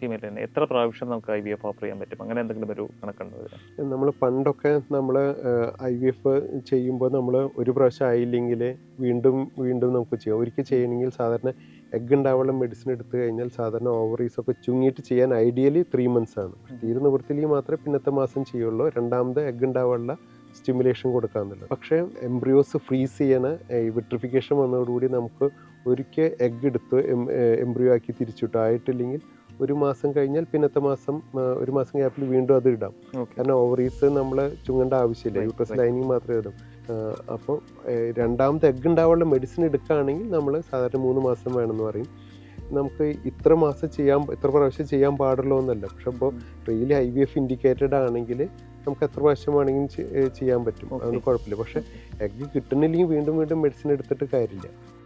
Female എത്ര പ്രാവശ്യം നമുക്ക് ഐ വി എഫ് ഓഫർ ചെയ്യാൻ പറ്റും? അങ്ങനെ എന്തെങ്കിലും ഒരു കണക്കുണ്ടോ നമ്മൾ പണ്ടൊക്കെ നമ്മൾ ഐ വി എഫ് ചെയ്യുമ്പോൾ നമ്മൾ ഒരു പ്രാവശ്യം ആയില്ലെങ്കിൽ വീണ്ടും വീണ്ടും നമുക്ക് ചെയ്യാം. ഒരിക്കൽ ചെയ്യണമെങ്കിൽ സാധാരണ എഗ് ഉണ്ടാവാനുള്ള മെഡിസിൻ എടുത്തു കഴിഞ്ഞാൽ സാധാരണ ഓവറീസ് ഒക്കെ ചുങ്ങിയിട്ട് ചെയ്യാൻ ഐഡിയലി ത്രീ മന്ത്സ് ആണ്. തീരെ നിവൃത്തിയില്ലെങ്കിൽ മാത്രമേ പിന്നത്തെ മാസം ചെയ്യുള്ളൂ. രണ്ടാമത് എഗ് ഉണ്ടാവാനുള്ള സ്റ്റിമുലേഷൻ കൊടുക്കാമെന്നുള്ളത് പക്ഷേ എംബ്രിയോസ് ഫ്രീസ് ചെയ്യണ വിട്രിഫിക്കേഷൻ വന്നതോടുകൂടി നമുക്ക് ഒരിക്കൽ എഗ് എടുത്ത് എംബ്രിയോ ആക്കി തിരിച്ചിട്ടു. ആയിട്ടില്ലെങ്കിൽ ഒരു മാസം കഴിഞ്ഞാൽ പിന്നത്തെ മാസം ഒരു മാസം ഗ്യാപ്പിൽ വീണ്ടും അത് ഇടാം. കാരണം ഓവറീസ് നമ്മൾ ചുങ്ങേണ്ട ആവശ്യമില്ല. യൂട്രസ് ലൈനിങ് മാത്രമേ ഇടും. അപ്പോൾ രണ്ടാമത്തെ എഗ് ഉണ്ടാവാനുള്ള മെഡിസിൻ എടുക്കുകയാണെങ്കിൽ നമ്മൾ സാധാരണ മൂന്ന് മാസം വേണമെന്ന് പറയും. നമുക്ക് ഇത്ര മാസം ചെയ്യാൻ ഇത്ര പ്രാവശ്യം ചെയ്യാൻ പാടുള്ളൂ എന്നല്ല. പക്ഷെ അപ്പോൾ really I V F indicated ആണെങ്കിൽ നമുക്ക് എത്ര പ്രാവശ്യം വേണമെങ്കിലും ചെയ്യാൻ പറ്റും. അതൊന്നും കുഴപ്പമില്ല. പക്ഷെ എഗ് കിട്ടുന്നില്ലെങ്കിൽ വീണ്ടും വീണ്ടും മെഡിസിൻ എടുത്തിട്ട് കാര്യമില്ല.